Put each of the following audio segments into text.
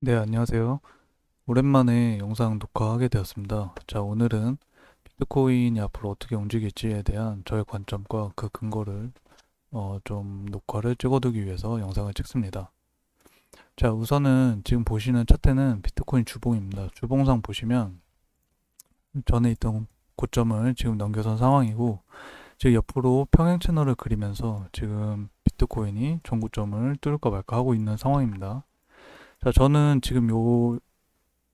네, 안녕하세요. 오랜만에 영상 녹화하게 되었습니다. 자, 오늘은 비트코인이 앞으로 어떻게 움직일지에 대한 저의 관점과 그 근거를 어, 좀 녹화를 찍어두기 위해서 영상을 찍습니다. 자, 우선은 지금 보시는 차트는 비트코인 주봉입니다. 주봉상 보시면 전에 있던 고점을 지금 넘겨선 상황이고, 지금 옆으로 평행 채널을 그리면서 지금 비트코인이 전고점을 뚫을까 말까 하고 있는 상황입니다. 자, 저는 지금 요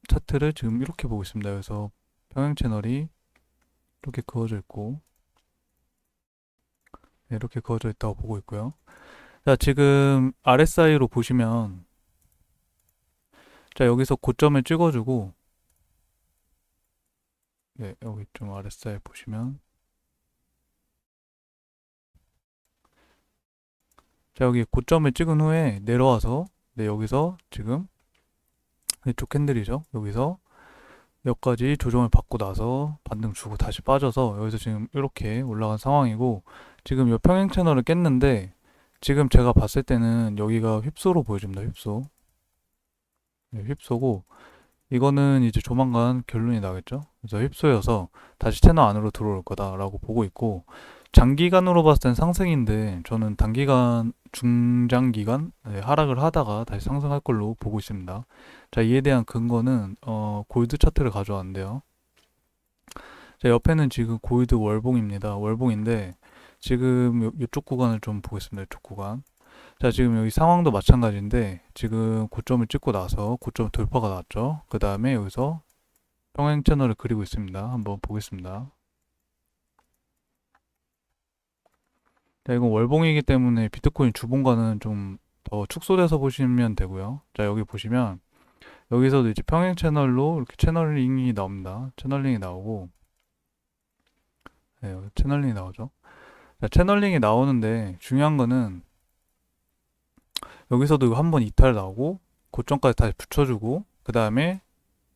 차트를 지금 이렇게 보고 있습니다. 그래서 평행 채널이 이렇게 그어져 있고, 네, 이렇게 그어져 있다고 보고 있고요. 자, 지금 RSI로 보시면, 자, 여기서 고점을 찍어주고, 네, 여기 좀 RSI 보시면, 자, 여기 고점을 찍은 후에 내려와서, 네, 여기서 지금 이쪽 캔들이죠. 여기서 여기까지 조정을 받고 나서 반등 주고 다시 빠져서 여기서 지금 이렇게 올라간 상황이고 지금 이 평행 채널을 깼는데 지금 제가 봤을 때는 여기가 휩소로 보여집니다. 휩소. 네, 휩소고 이거는 이제 조만간 결론이 나겠죠. 그래서 휩소여서 다시 채널 안으로 들어올 거다라고 보고 있고 장기간으로 봤을 땐 상승인데 저는 단기간 중장기간 네, 하락을 하다가 다시 상승할 걸로 보고 있습니다. 자, 이에 대한 근거는 어, 골드 차트를 가져왔는데요. 자, 옆에는 지금 골드 월봉입니다. 월봉인데 지금 요, 이쪽 구간을 좀 보겠습니다. 이쪽 구간. 자, 지금 여기 상황도 마찬가지인데 지금 고점을 찍고 나서 고점 돌파가 났죠. 그 다음에 여기서 평행 채널을 그리고 있습니다. 한번 보겠습니다. 자, 이건 월봉이기 때문에 비트코인 주봉과는 좀 더 축소돼서 보시면 되고요. 자, 여기 보시면 여기서도 이제 평행 채널로 이렇게 채널링이 나옵니다. 채널링이 나오고 네, 채널링이 나오죠. 자, 채널링이 나오는데 중요한 거는 여기서도 한번 이탈 나오고 고점까지 다시 붙여주고 그 다음에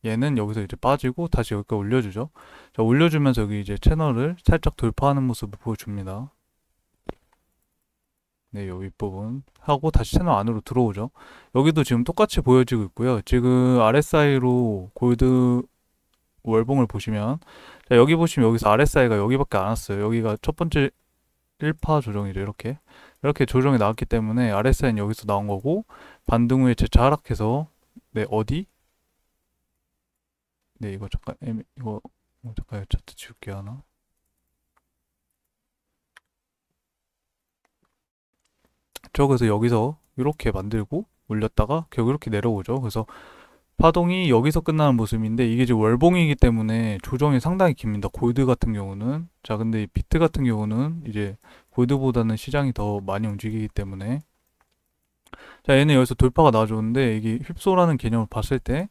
얘는 여기서 이제 빠지고 다시 여기까지 올려주죠. 자, 올려주면서 여기 이제 채널을 살짝 돌파하는 모습을 보여줍니다. 네, 요 윗부분 하고 다시 채널 안으로 들어오죠. 여기도 지금 똑같이 보여지고 있고요. 지금 RSI로 골드 월봉을 보시면 자, 여기 보시면 여기서 RSI가 여기밖에 안 왔어요. 여기가 첫 번째 1파 조정이죠. 이렇게 이렇게 조정이 나왔기 때문에 RSI는 여기서 나온 거고 반등 후에 재차 하락해서 네, 어디? 네, 이거 잠깐 이거 어, 잠깐 차트 지울게 하나. 저 그래서 여기서 이렇게 만들고 올렸다가 결국 이렇게 내려오죠. 그래서 파동이 여기서 끝나는 모습인데 이게 지금 월봉이기 때문에 조정이 상당히 깁니다. 골드 같은 경우는 자 근데 이 비트 같은 경우는 이제 골드보다는 시장이 더 많이 움직이기 때문에 자 얘는 여기서 돌파가 나와줬는데 이게 휩소라는 개념을 봤을 때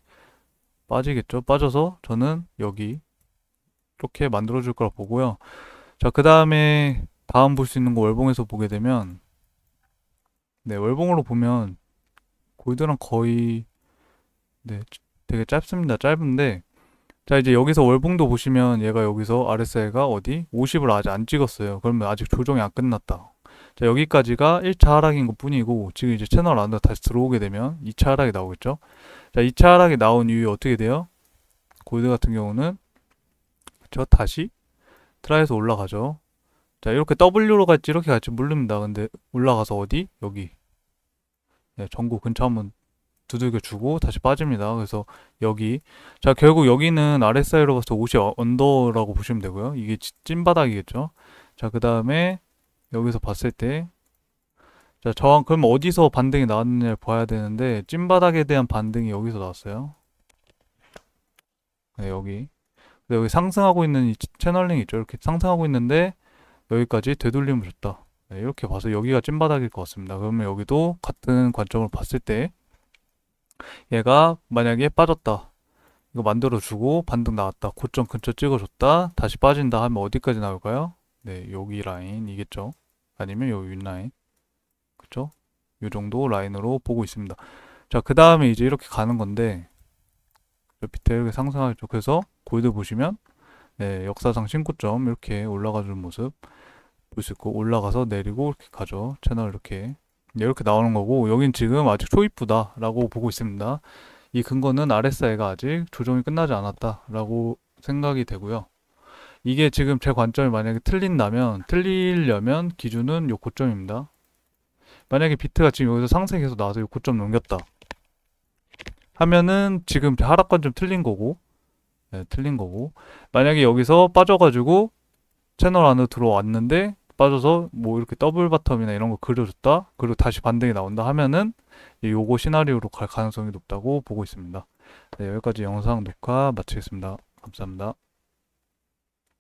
빠지겠죠. 빠져서 저는 여기 이렇게 만들어줄 거라 보고요. 자 그 다음에 다음 볼 수 있는 거 월봉에서 보게 되면 네 월봉으로 보면 골드랑 거의 네, 되게 짧습니다. 짧은데, 자, 이제 여기서 월봉도 보시면 얘가 여기서 RSI가 어디? 50을 아직 안 찍었어요. 그러면 아직 조정이 안 끝났다. 자, 여기까지가 1차 하락인 것 뿐이고, 지금 이제 채널 안으로 다시 들어오게 되면 2차 하락이 나오겠죠? 자, 2차 하락이 나온 이후에 어떻게 돼요? 골드 같은 경우는, 저 다시 트라이에서 올라가죠. 자, 이렇게 W로 갈지 이렇게 갈지 모릅니다. 근데 올라가서 어디? 여기. 네, 전구 근처 한번 두들겨 주고 다시 빠집니다. 그래서 여기 자 결국 여기는 RSI로 봤을 때50 언더라고 보시면 되고요. 이게 찐- 찐바닥이겠죠. 자 그 다음에 여기서 봤을 때 자 저항 그럼 어디서 반등이 나왔느냐를 봐야 되는데 찐바닥에 대한 반등이 여기서 나왔어요. 네 여기 근데 여기 상승하고 있는 이 채널링 있죠. 이렇게 상승하고 있는데 여기까지 되돌림을 줬다. 네, 이렇게 봐서 여기가 찐바닥일 것 같습니다. 그러면 여기도 같은 관점을 봤을 때 얘가 만약에 빠졌다. 이거 만들어주고 반등 나왔다. 고점 근처 찍어줬다. 다시 빠진다 하면 어디까지 나올까요? 네, 여기 라인이겠죠. 아니면 요 윗라인. 그쵸? 요 정도 라인으로 보고 있습니다. 자, 그 다음에 이제 이렇게 가는 건데, 요 밑에 이렇게 상승하죠. 그래서 골드 보시면, 네, 역사상 신고점 이렇게 올라가 주는 모습 볼 수 있고, 올라가서 내리고 이렇게 가죠. 채널 이렇게. 네, 이렇게 나오는 거고 여긴 지금 아직 초입부다 라고 보고 있습니다. 이 근거는 RSI가 아직 조정이 끝나지 않았다 라고 생각이 되고요. 이게 지금 제 관점이 만약에 틀린다면 틀리려면 기준은 요 고점입니다. 만약에 비트가 지금 여기서 상승해서 나와서 요 고점 넘겼다. 하면은 지금 하락관 좀 틀린 거고, 네, 틀린 거고. 만약에 여기서 빠져가지고 채널 안으로 들어왔는데 빠져서 뭐 이렇게 더블 바텀이나 이런 거 그려줬다. 그리고 다시 반등이 나온다 하면은 이 요거 시나리오로 갈 가능성이 높다고 보고 있습니다. 네, 여기까지 영상 녹화 마치겠습니다. 감사합니다.